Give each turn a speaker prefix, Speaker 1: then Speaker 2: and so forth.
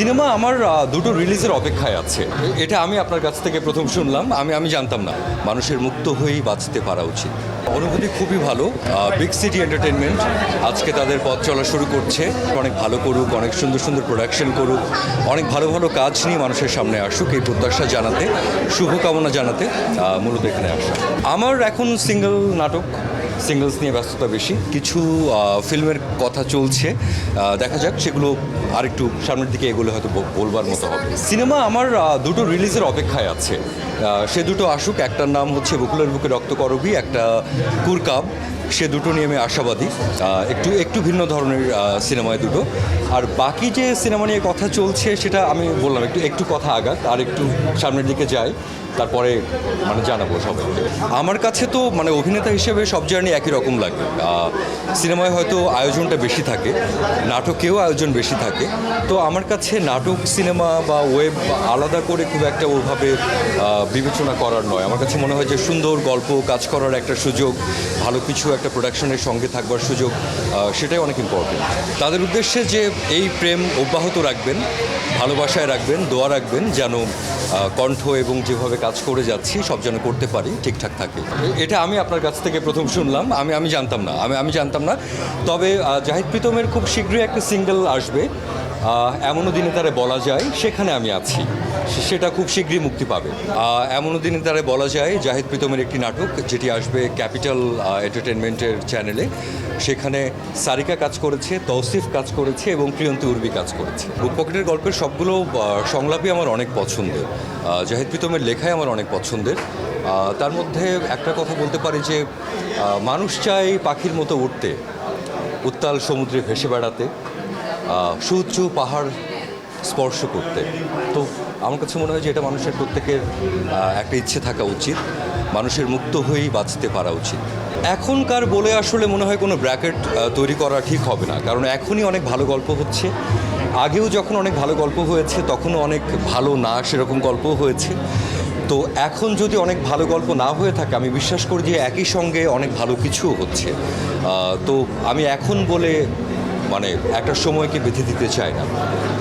Speaker 1: Cinema আমার দুটো রিলিজের অপেক্ষায় আছে। এটা আমি আপনার কাছ থেকে প্রথম শুনলাম। আমি আমি জানতাম না। মানুষের মুক্ত হয়েই বাঁচতে পারা উচিত। অনুভূতি খুবই ভালো। বিগ সিটি এন্টারটেনমেন্ট আজকে তাদের পথ চলা শুরু করছে। অনেক ভালো করুক, অনেক সুন্দর সুন্দর প্রোডাকশন করুক। অনেক ভালো ভালো কাজ নিয়ে মানুষের সামনে আসুক এই প্রত্যাশা জানাতে, শুভকামনা জানাতে মূলত এখানে আসা। আমার এখন সিঙ্গেল নাটক। সিঙ্গলস নিয়ে ব্যস্ততা বেশি। কিছু ফিল্মের কথা চলছে। দেখা যাক, সেগুলো আর একটু সামনের দিকে এগুলো হয়তো বলবার মতো হবে। সিনেমা আমার দুটো রিলিজের অপেক্ষায় আছে। সে দুটো আসুক, একটার নাম হচ্ছে বকুলের বুকে রক্ত করবি, একটা কুরকাব সে দুটো নিয়ে আমি আশাবাদী। একটু একটু ভিন্ন ধরনের সিনেমায় দুটো। আর বাকি যে সিনেমা নিয়ে কথা চলছে সেটা আমি বললাম, একটু একটু কথা আগাক, আর একটু সামনের দিকে যাই, তারপরে মানে জানাব সবাইকে। আমার কাছে তো মানে অভিনেতা হিসেবে সব জার্নি একই রকম লাগে। সিনেমায় হয়তো আয়োজনটা বেশি থাকে, নাটকেও আয়োজন বেশি থাকে। তো আমার কাছে নাটক, সিনেমা বা ওয়েব আলাদা করে খুব একটা ওভাবে বিবেচনা করার নয়। আমার কাছে মনে হয় যে সুন্দর গল্প, কাজ করার একটা সুযোগ, ভালো কিছু একটা প্রোডাকশনের সঙ্গে থাকবার সুযোগ সেটাই অনেক ইম্পর্টেন্ট তাদের উদ্দেশ্যে যে এই প্রেম অব্যাহত রাখবেন, ভালোবাসায় রাখবেন, দোয়া রাখবেন, যেন কণ্ঠ এবং যেভাবে কাজ করে যাচ্ছি, সব যেন করতে পারি, ঠিকঠাক থাকে। এটা আমি আপনার কাছ থেকে প্রথম শুনলাম, আমি আমি জানতাম না, আমি আমি জানতাম না। তবে জাহিদ প্রীতমের খুব শীঘ্রই একটা সিঙ্গেল আসবে। এমনও দিনে তারা বলা যায়, সেখানে আমি আছি। সেটা খুব শীঘ্রই মুক্তি পাবে। এমনও দিনে তারা বলা যায়, জাহিদ প্রীতমের একটি নাটক, যেটি আসবে ক্যাপিটাল এন্টারটেনমেন্টের চ্যানেলে। সেখানে সারিকা কাজ করেছে, তৌসিফ কাজ করেছে এবং প্রিয়ন্তী উর্বি কাজ করেছে। বুক পকেটের গল্পের সবগুলো সংলাপই আমার অনেক পছন্দের। জাহিদ প্রীতমের লেখাই আমার অনেক পছন্দের। তার মধ্যে একটা কথা বলতে পারি যে মানুষ চায় পাখির মতো উঠতে, উত্তাল সমুদ্রে ভেসে বেড়াতে। সুউচ্চ পাহাড় স্পর্শ করতে। তো আমার কাছে মনে হয় যে এটা মানুষের প্রত্যেকের একটা ইচ্ছে থাকা উচিত। মানুষের মুক্ত হয়েই বাঁচতে পারা উচিত। এখনকার বলে আসলে মনে হয় কোনো ব্র্যাকেট তৈরি করা ঠিক হবে না। কারণ এখনই অনেক ভালো গল্প হচ্ছে। আগেও যখন অনেক ভালো গল্প হয়েছে, তখনও অনেক ভালো না সেরকম গল্প হয়েছে। তো এখন যদি অনেক ভালো গল্প না হয়ে থাকে, আমি বিশ্বাস করি যে একই সঙ্গে অনেক ভালো কিছুও হচ্ছে। তো আমি এখন বলে মানে একটা সময়কে বেঁধে দিতে চায় না।